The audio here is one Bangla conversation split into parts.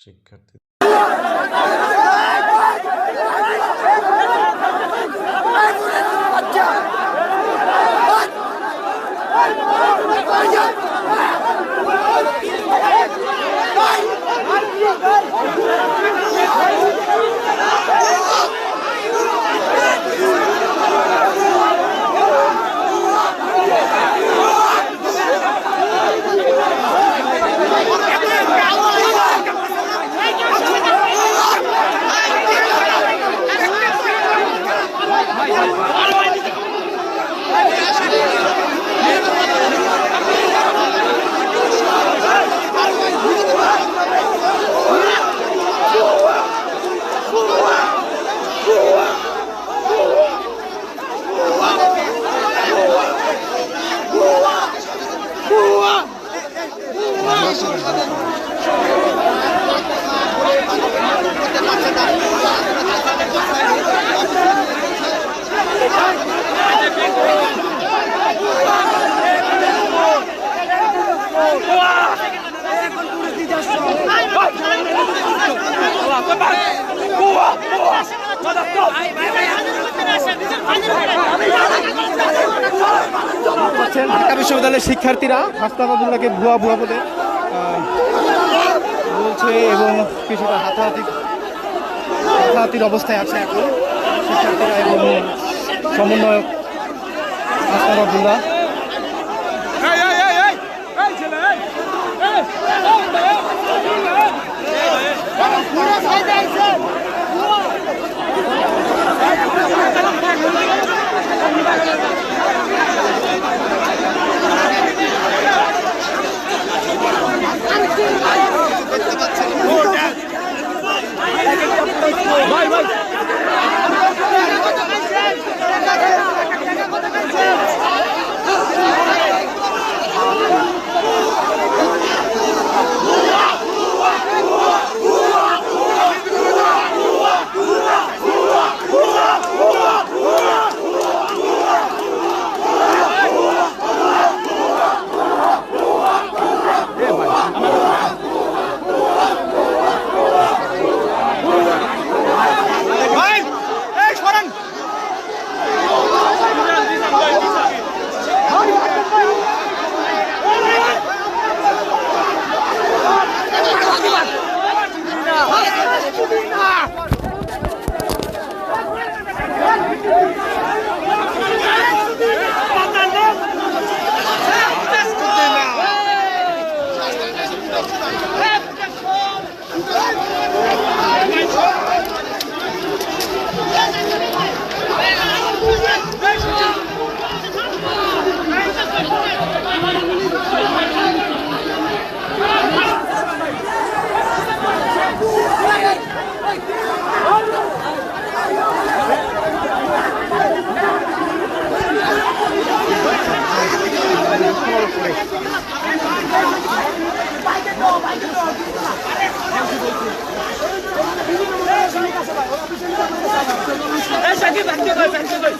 শিক্ষার্থী পাচ্ছেন ঢাকা বিশ্ববিদ্যালয়ের শিক্ষার্থীরা হাসনাবাদুল্লাহকে ভুয়া ভুয়া বলে বলছে এবং কিছুটা হাতাহাতি হাতাহাতির অবস্থায় আছে এখন শিক্ষার্থীরা এবং সমন্বয়ক হাসনাবাদুল্লাহ এই সাকিব বাইক কই বাইক কই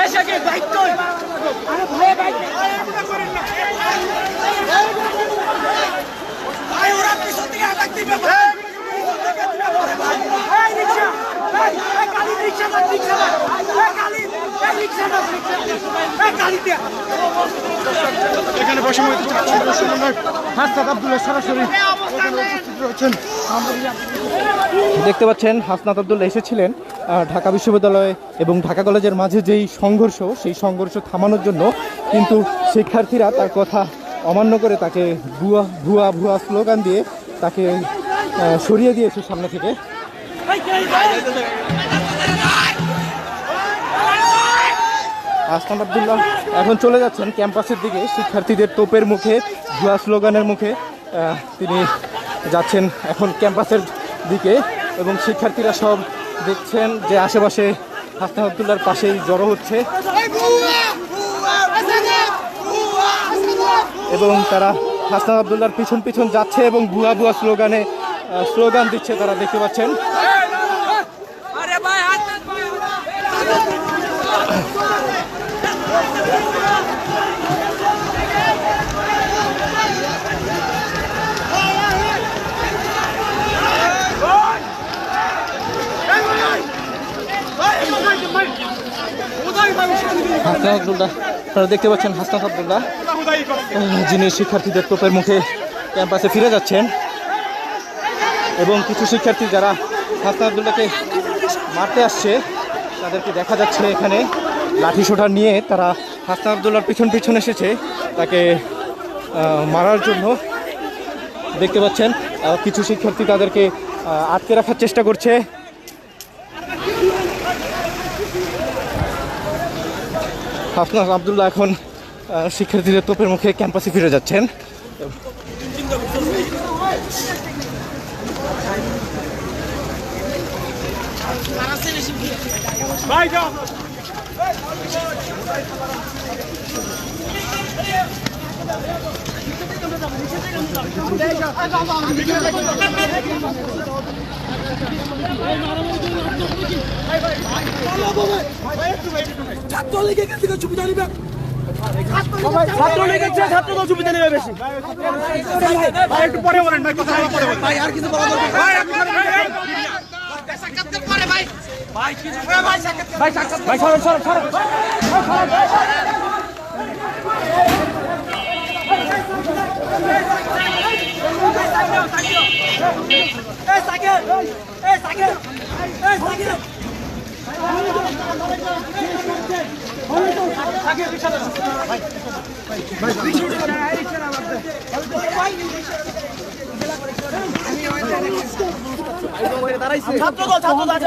এই সাকিব বাইক কই আরে ভাই বাইক ভাই ওরা পিছন থেকে আটাক দিবে ভাই এই রিকশা এই এই কালি রিকশা না রিকশা না এই কালি এই রিকশা না রিকশা এই কালি দিয়া এখানে বৈষম্য হাসনাত আবদুল্লাহ সরাসরি উপস্থিত রয়েছেন। দেখতে পাচ্ছেন হাসনাত আবদুল্লাহ এসেছিলেন ঢাকা বিশ্ববিদ্যালয় এবং ঢাকা কলেজের মাঝে যেই সংঘর্ষ সেই সংঘর্ষ থামানোর জন্য কিন্তু শিক্ষার্থীরা তার কথা অমান্য করে তাকে ভুয়া ভুয়া ভুয়া স্লোগান দিয়ে তাকে সরিয়ে দিয়েছে সামনে থেকে। আসলাম আবদুল্লাহ এখন চলে যাচ্ছেন ক্যাম্পাসের দিকে, শিক্ষার্থীদের তোপের মুখে, ভুয়া স্লোগানের মুখে তিনি যাচ্ছেন এখন ক্যাম্পাসের দিকে এবং শিক্ষার্থীরা সব দেখছেন যে আশেপাশে হাসনাত আবদুল্লার পাশেই জড়ো হচ্ছে। এবং তারা হাসনাত আবদুল্লার পিছন পিছন যাচ্ছে এবং ভুয়া ভুয়া স্লোগানে স্লোগান দিচ্ছে তারা দেখতে পাচ্ছেন আরে ভাই হাত হাসনাত আবদুল্লাহ, আপনারা দেখতে পাচ্ছেন হাসনাত আবদুল্লাহ। যিনি শিক্ষার্থীদের তোপের মুখে ক্যাম্পাসে ফিরে যাচ্ছেন। এবং কিছু শিক্ষার্থী যারা হাসনাত আবদুল্লাহকে মারতে আসছে, তাদেরকে দেখা যাচ্ছে এখানে। লাঠি সোটা নিয়ে তারা হাসনাত আবদুল্লাহর পিছন পিছন এসেছে। তাকে মারার জন্য দেখতে পাচ্ছেন। কিছু শিক্ষার্থী তাদেরকে আটকে রাখার চেষ্টা করছে। হাফনাজ আবদুল্লাহ এখন শিক্ষার্থীদের তোপের মুখে ক্যাম্পাসে ফিরে যাচ্ছেন। ভাই যাও ছাত্রলীগের চেয়ে ছাত্রদল সুবিধা নেবে বেশি ভাই একটু পরে বলেন ভাই কথা পরে বলেন ভাই আর কিছু বলা দরকার ভাই আপনি সরেন, ভাই, ভাই ভাই সরেন সরেন সরেন ছাত্রদল ছাত্রদল আছে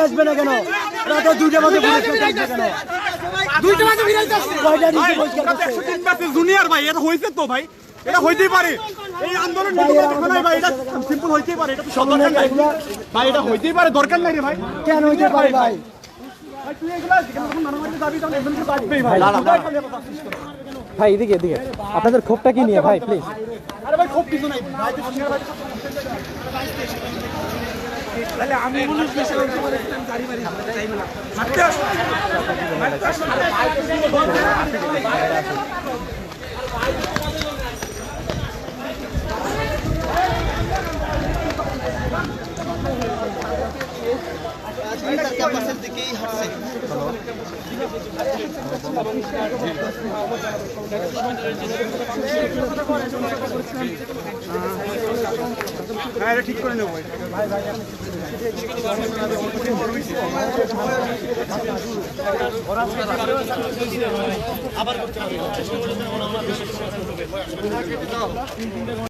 আসবে না কেন? রাতে দুইটা বাজে জুনিয়র ভাই এটা হয়েছে তো ভাই এটা হইতেই পারে। এই আন্দোলন ভাই এটা সিম্পল হইতেই পারে এটা তো সব দরকার নাই। ভাই এটা হইতেই পারে দরকার নাই রে ভাই। কেন হইতে পারে ভাই? তুই এগুলা যেখানে যখন মারামারি যাবি তখন বাঁচবেই ভাই। ভাই, এদিকে এদিকে। আপনাদের ক্ষোভটা কি নিয়ে, ভাই প্লিজ আরে ভাই কিছু নাই। তাহলে আমি পুলিশ গাড়ি মারি মারতে হ্যাঁ এটা ঠিক করে নেব ভাই